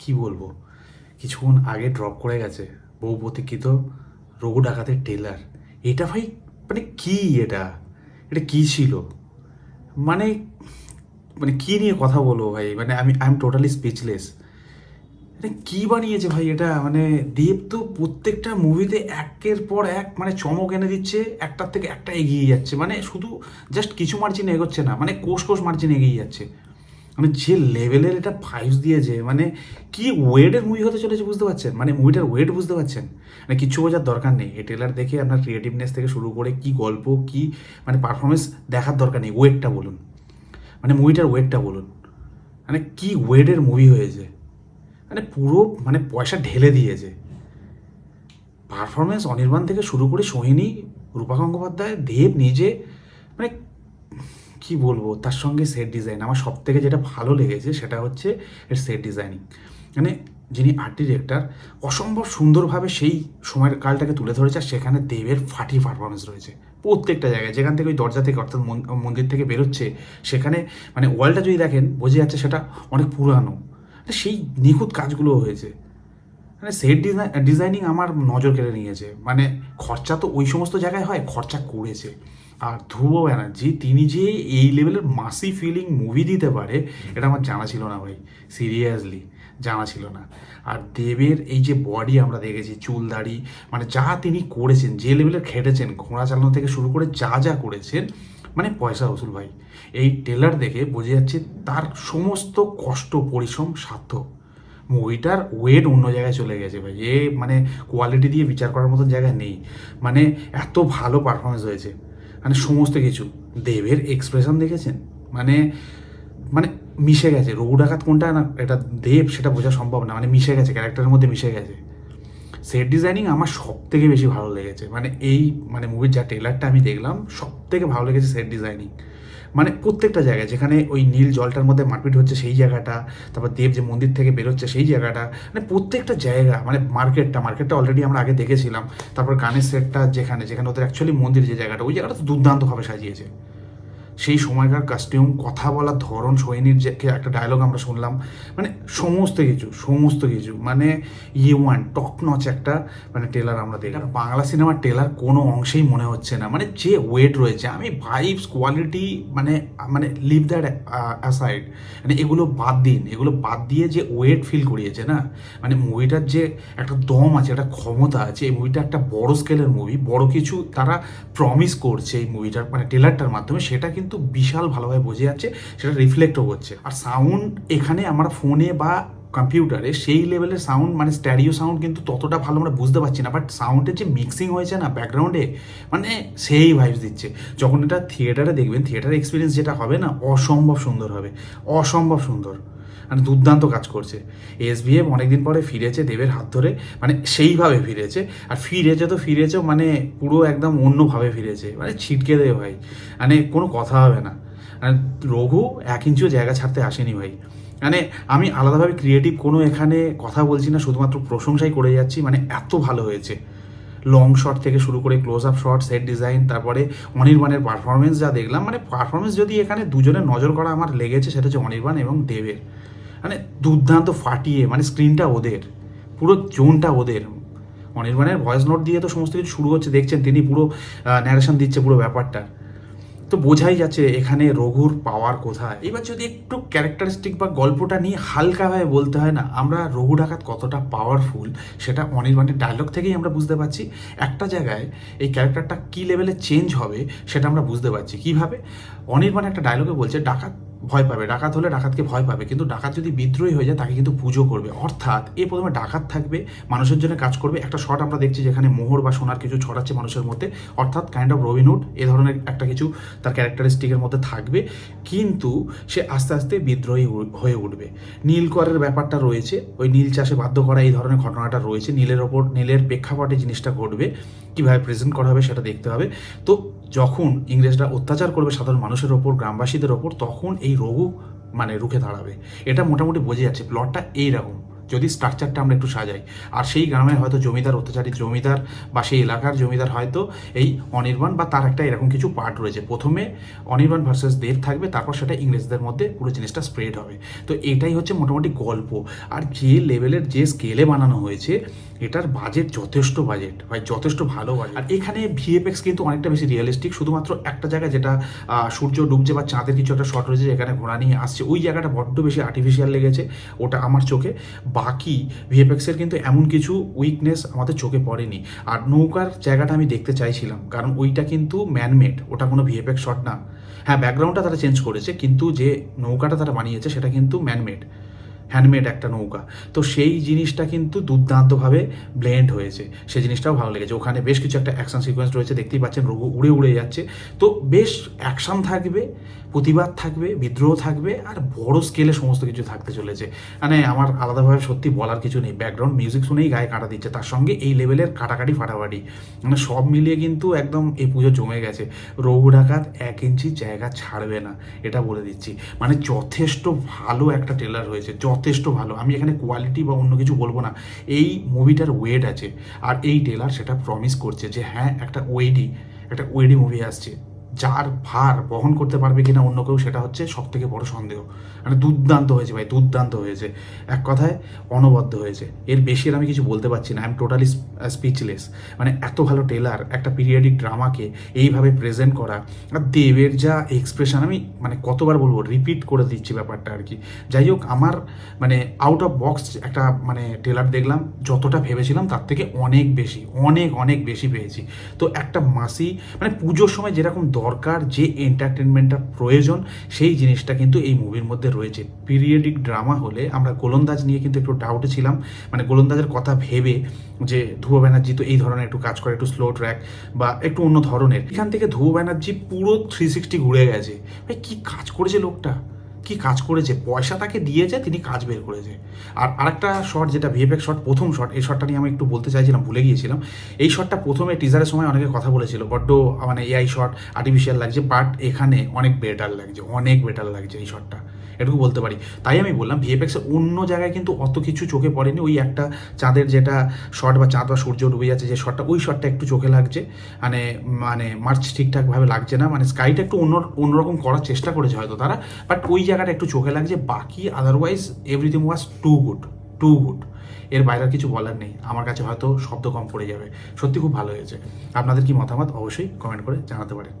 কি বলব? কিছুক্ষণ আগে ড্রপ করে গেছে, বহু প্রতীক্ষিত রঘু ডাকাতের টেলার এটা ভাই মানে কি এটা? এটা কি ছিল? মানে মানে কি নিয়ে কথা বলব ভাই? মানে আমি আই এম টোটালি স্পিচলেস মানে কি বানিয়েছে ভাই এটা? মানে দেব তো প্রত্যেকটা মুভিতে একের পর এক মানে চমক এনে দিচ্ছে, একটার থেকে একটা এগিয়ে যাচ্ছে। মানে শুধু জাস্ট কিছু মার্জিন এগোচ্ছে না মানে কোষ কোষ মার্জিন এগিয়ে যাচ্ছে। মানে যে লেভেলের এটা ফাইভস দিয়েছে মানে কি ওয়েটের মুভি হতে চলেছে বুঝতে পারছেন? মানে মুভিটার ওয়েট বুঝতে পারছেন? মানে কিছু বোঝার দরকার নেই। এই ট্রেলার দেখে আপনার ক্রিয়েটিভনেস থেকে শুরু করে কি গল্প, কি মানে পারফরমেন্স দেখার দরকার নেই। ওয়েটটা বলুন। মানে মুভিটার ওয়েটটা বলুন। মানে কি ওয়েটের মুভি হয়েছে? মানে পুরো মানে পয়সা ঢেলে দিয়েছে। পারফরমেন্স অনির্বাণ থেকে শুরু করে সোহিনী, রূপা গঙ্গোপাধ্যায়, দেব নিজে মানে কি বলব? তার সঙ্গে সেট ডিজাইন আমার সব থেকে যেটা ভালো লেগেছে সেটা হচ্ছে এর সেট ডিজাইনিং মানে যিনি আর্ট ডিরেক্টর অসম্ভব সুন্দরভাবে সেই সময়ের কালটাকে তুলে ধরেছে আর সেখানে দেবের ফাটি পারফরমেন্স রয়েছে। প্রত্যেকটা জায়গায়। যেখান থেকে ওই দরজা থেকে অর্থাৎ মন্দির থেকে বেরোচ্ছে, সেখানে মানে ওয়ালটা যদি দেখেন, বোঝা যাচ্ছে সেটা অনেক পুরানো। সেই নিখুঁত কাজগুলো হয়েছে। মানে সেট ডিজাইনিং আমার নজর কেড়ে নিয়েছে। মানে খরচা তো ওই সমস্ত জায়গায় হয়, খরচা করেছে। আর ধ্রুব ব্যানার্জি তিনি যে এই লেভেলের মাসি ফিলিং মুভি দিতে পারে, এটা আমার জানা ছিল না ভাই সিরিয়াসলি জানা ছিল না। আর দেবের এই যে বডি আমরা দেখেছি, চুল দাড়ি মানে যা তিনি করেছেন, যে লেভেলের খেটেছেন, ঘোড়া চালানো থেকে শুরু করে যা যা করেছেন মানে পয়সা ওসুল ভাই। এই টেলার দেখে বোঝা যাচ্ছে তার সমস্ত কষ্ট, পরিশ্রম সার্থক মুভিটার ওয়েট অন্য জায়গায় চলে গেছে ভাই, এ মানে কোয়ালিটি দিয়ে বিচার করার মতো জায়গায় নেই। মানে এত ভালো পারফরমেন্স হয়েছে। মানে সমস্ত কিছু। দেবের এক্সপ্রেশন দেখেছেন? মানে মানে মিশে গেছে। রঘু ডাকাত কোনটা না, এটা দেব, সেটা বোঝা সম্ভব না। মানে মিশে গেছে ক্যারেক্টারের মধ্যে মিশে গেছে। সেট ডিজাইনিং আমার সব থেকে বেশি ভালো লেগেছে। মানে এই মানে মুভির যা ট্রেলারটা আমি দেখলাম সব থেকে ভালো লেগেছে সেট ডিজাইনিং মানে প্রত্যেকটা জায়গায়, যেখানে ওই নীল জলটার মধ্যে মারপিট হচ্ছে সেই জায়গাটা, তারপর দেব যে মন্দির থেকে বেরোচ্ছে সেই জায়গাটা মানে প্রত্যেকটা জায়গা মানে মার্কেটটা মার্কেটটা অলরেডি আমরা আগে দেখেছিলাম। তারপর গানের সেটটা যেখানে যেখানে ওদের অ্যাকচুয়ালি মন্দির যে জায়গাটা, ওই জায়গাটা তো দুর্দান্তভাবে সাজিয়েছে। সেই সময়কার কাস্টিউম কথা বলার ধরন সৈনির যে একটা ডায়লগ আমরা শুনলাম মানে সমস্ত কিছু সমস্ত কিছু মানে ইয়ে ওয়ান টপ নচ একটা মানে টেলার আমরা দেখলাম। বাংলা সিনেমার টেলার কোনো অংশেই মনে হচ্ছে না মানে যে ওয়েট রয়েছে আমি ভাইবস কোয়ালিটি মানে মানে লিভ দ্যাট অ্যাসাইড মানে এগুলো বাদ দিন এগুলো বাদ দিয়ে যে ওয়েট ফিল করিয়েছে না মানে মুভিটার যে একটা দম আছে একটা ক্ষমতা আছে এই মুভিটা একটা বড় স্কেলের মুভি বড় কিছু তারা প্রমিস করছে এই মুভিটার মানে টেলারটার মাধ্যমে সেটা কিন্তু বিশাল ভালোভাবে বোঝা যাচ্ছে, সেটা রিফ্লেক্টও করছে। আর সাউন্ড এখানে আমরা ফোনে বা কম্পিউটারে সেই লেভেলের সাউন্ড মানে স্ট্যারিও সাউন্ড কিন্তু ততটা ভালো আমরা বুঝতে পারছি না বাট সাউন্ডের যে মিক্সিং হয়েছে না ব্যাকগ্রাউন্ডে মানে সেই ভাইবস দিচ্ছে। যখন এটা থিয়েটারে দেখবেন থিয়েটার এক্সপিরিয়েন্স যেটা হবে না, অসম্ভব সুন্দর হবে। অসম্ভব সুন্দর। মানে দুর্দান্ত কাজ করছে। এসবিএফ অনেকদিন পরে ফিরেছে দেবের হাত ধরে মানে সেইভাবে ফিরেছে। আর ফিরেছে তো ফিরেছে মানে পুরো একদম অন্যভাবে ফিরেছে। মানে ছিটকে দেবে ভাই। মানে কোনো কথা হবে না। মানে রঘু এক ইঞ্চিও জায়গা ছাড়তে আসেনি ভাই। মানে আমি আলাদাভাবে ক্রিয়েটিভ কোনো এখানে কথা বলছি না, শুধুমাত্র প্রশংসাই করে যাচ্ছি। মানে এত ভালো হয়েছে। লং শট থেকে শুরু করে close up shot set design তারপরে অনির্বাণের পারফরমেন্স যা দেখলাম। মানে পারফরমেন্স যদি এখানে দুজনের নজর করা আমার লেগেছে, সেটা হচ্ছে অনির্বাণ এবং দেবের। মানে দুর্দান্ত ফাটিয়ে মানে স্ক্রিনটা ওদের, পুরো জোনটা ওদের। অনির্বাণের ভয়েস নোট দিয়ে তো সমস্ত কিছু শুরু হচ্ছে, দেখছেন তিনি পুরো ন্যারেশন দিচ্ছে পুরো ব্যাপারটা। তো বোঝাই যাচ্ছে এখানে রঘুর পাওয়ার কোথায়। এবার যদি একটু ক্যারেক্টারিস্টিক বা গল্পটা নিয়ে হালকাভাবে বলতে হয় না, আমরা রঘু ডাকাত কতটা পাওয়ারফুল সেটা অনির্বাণের ডায়লগ থেকেই আমরা বুঝতে পারছি। একটা জায়গায় এই ক্যারেক্টারটা কী লেভেলে চেঞ্জ হবে, সেটা আমরা বুঝতে পারছি। কীভাবে? অনির্বাণ একটা ডায়লগে বলছে, ডাকাত ভয় পাবে। ডাকাত হলে ডাকাতকে ভয় পাবে। কিন্তু ডাকাত যদি বিদ্রোহী হয়ে যায়, তাকে কিন্তু পুজো করবে। অর্থাৎ এ প্রথমে ডাকাত থাকবে, মানুষের জন্য কাজ করবে। একটা শট আমরা দেখছি যেখানে মোহর বা সোনার কিছু ছড়াচ্ছে মানুষের মধ্যে। অর্থাৎ কাইন্ড অফ রবিনহুড এ ধরনের একটা কিছু তার ক্যারেক্টারিস্টিকের মধ্যে থাকবে। কিন্তু সে আস্তে আস্তে বিদ্রোহী হয়ে উঠবে। নীল করের ব্যাপারটা রয়েছে। ওই নীল চাষে বাধ্য করা এই ধরনের ঘটনাটা রয়েছে। নীলের ওপর, নীলের প্রেক্ষাপটে জিনিসটা ঘটবে। কীভাবে প্রেজেন্ট করা হবে সেটা দেখতে হবে। তো যখন ইংরেজরা অত্যাচার করবে সাধারণ মানুষের ওপর, গ্রামবাসীদের ওপর, তখন এই রঘু মানে রুখে দাঁড়াবে। এটা মোটামুটি বোঝা যাচ্ছে। প্লটটা এইরকম। যদি স্ট্রাকচারটা আমরা একটু সাজাই। আর সেই গ্রামের হয়তো জমিদার, অত্যাচারী জমিদার বা সেই এলাকার জমিদার হয়তো এই অনির্বাণ বা তার একটা এরকম কিছু পার্ট রয়েছে। প্রথমে অনির্বাণ ভার্সেস দেব থাকবে, তারপর সেটা ইংরেজদের মধ্যে পুরো জিনিসটা স্প্রেড হবে। তো এটাই হচ্ছে মোটামুটি গল্প। আর যে লেভেলের যে স্কেলে বানানো হয়েছে, এটার বাজেট যথেষ্ট বাজেট ভাই যথেষ্ট ভালো বাজেট আর এখানে ভিএফএক্স কিন্তু অনেকটা বেশি রিয়েলিস্টিক শুধুমাত্র একটা জায়গায় যেটা সূর্য ডুবছে বা চাঁদের কিছু একটা শট রয়েছে, যেখানে ঘোড়া নিয়ে আসছে, ওই জায়গাটা বড্ড বেশি আর্টিফিশিয়াল লেগেছে, ওটা আমার চোখে। বাকি ভিএফএক্সের কিন্তু এমন কিছু উইকনেস আমাদের চোখে পড়েনি। আর নৌকার জায়গাটা আমি দেখতে চাইছিলাম, কারণ ওইটা কিন্তু ম্যানমেড ওটা কোনো ভিএফএক্স শট না। হ্যাঁ ব্যাকগ্রাউন্ডটা তারা চেঞ্জ করেছে, কিন্তু যে নৌকাটা তারা বানিয়েছে সেটা কিন্তু ম্যানমেড হ্যান্ডমেড একটা নৌকা। তো সেই জিনিসটা কিন্তু দুর্দান্তভাবে ব্লেন্ড হয়েছে সেই জিনিসটাও ভালো লেগেছে। ওখানে বেশ কিছু একটা অ্যাকশন সিকোয়েন্স রয়েছে, দেখতেই পাচ্ছেন, রঘু উড়ে উড়ে যাচ্ছে। তো বেশ অ্যাকশন থাকবে প্রতিবাদ থাকবে, বিদ্রোহ থাকবে, আর বড় স্কেলে সমস্ত কিছু থাকতে চলেছে। মানে আমার আলাদাভাবে সত্যি বলার কিছু নেই। ব্যাকগ্রাউন্ড মিউজিক শুনেই গায়ে কাটা দিচ্ছে। তার সঙ্গে এই লেভেলের কাটাকাটি ফাটাফাটি। মানে সব মিলিয়ে কিন্তু একদম এই পুজো জমে গেছে। রঘু ডাকাত এক ইঞ্চি জায়গা ছাড়বে না, এটা বলে দিচ্ছি। মানে যথেষ্ট ভালো একটা ট্রেলার হয়েছে। যথেষ্ট ভালো। আমি এখানে কোয়ালিটি বা অন্য কিছু বলব না। এই মুভিটার ওয়েট আছে। আর এই ট্রেলার সেটা প্রমিস করছে যে হ্যাঁ একটা ওয়েডি একটা ওয়েডি মুভি আসছে। যার ভার বহন করতে পারবে কিনা অন্য কেউ সেটা হচ্ছে সব থেকে বড় সন্দেহ। মানে দুর্দান্ত হয়েছে ভাই, দুর্দান্ত হয়েছে। এক কথায় অনবদ্য হয়েছে। এর বেশি আর আমি কিছু বলতে পারছি না। আই এম টোটালি স্পিচলেস মানে এত ভালো টেলার একটা পিরিয়ডিক ড্রামাকে এইভাবে প্রেজেন্ট করা, আর দেবের যা এক্সপ্রেশন আমি মানে কতবার বলব রিপিট করে দিচ্ছি ব্যাপারটা আর কি। যাই হোক, আমার মানে আউট অফ বক্স একটা মানে টেলার দেখলাম, যতটা ভেবেছিলাম তার থেকে অনেক বেশি, অনেক অনেক বেশি পেয়েছি। তো একটা মাসি মানে পুজোর সময় যেরকম দরকার, যে এন্টারটেনমেন্টটা প্রয়োজন, সেই জিনিসটা কিন্তু এই মুভির মধ্যে রয়েছে। পিরিয়ডিক ড্রামা হলে আমরা গোলন্দাজ নিয়ে কিন্তু একটু ডাউটে ছিলাম। মানে গোলন্দাজের কথা ভেবে যে ধ্রুব ব্যানার্জি তো এই ধরনের একটু কাজ করে, একটু স্লো ট্র্যাক বা একটু অন্য ধরনের। এখান থেকে ধ্রুব ব্যানার্জি পুরো থ্রি সিক্সটি ঘুরে গেছে। ভাই, কী কাজ করেছে লোকটা? কি কাজ করেছে, পয়সা তাকে দিয়েছে, তিনি কাজ বের করেছে। আর আরেকটা শট যেটা ভিএফএক্স শট প্রথম শট এই শটটা নিয়ে আমি একটু বলতে চাইছিলাম, ভুলে গিয়েছিলাম। এই শটটা প্রথমে টিজারের সময় অনেকে কথা বলেছিল, বড্ড মানে এআই শট আর্টিফিশিয়াল লাগছে বাট এখানে অনেক বেটার লাগছে, অনেক বেটার লাগছে এই শটটা এটুকু বলতে পারি। তাই আমি বললাম ভিএফএক্স অন্য জায়গায় কিন্তু অত কিছু চোখে পড়েনি। ওই একটা চাঁদের যেটা শট বা চাঁদ বা সূর্য ডুবে যাচ্ছে, যে শটটা ওই শটটা একটু চোখে লাগছে। মানে মানে মার্চ ঠিকঠাকভাবে লাগছে না। মানে স্কাইটা একটু অন্য, অন্যরকম করার চেষ্টা করেছে হয়তো তারা। বাট ওই জায়গাটা একটু চোখে লাগছে। বাকি otherwise everything was too good too good এর বাইরে কিছু বলার নেই। আমার কাছে হয়তো শব্দ কম পড়ে যাবে। সত্যি খুব ভালো হয়েছে। আপনাদের কি মতামত? অবশ্যই কমেন্ট করে জানাতে পারেন।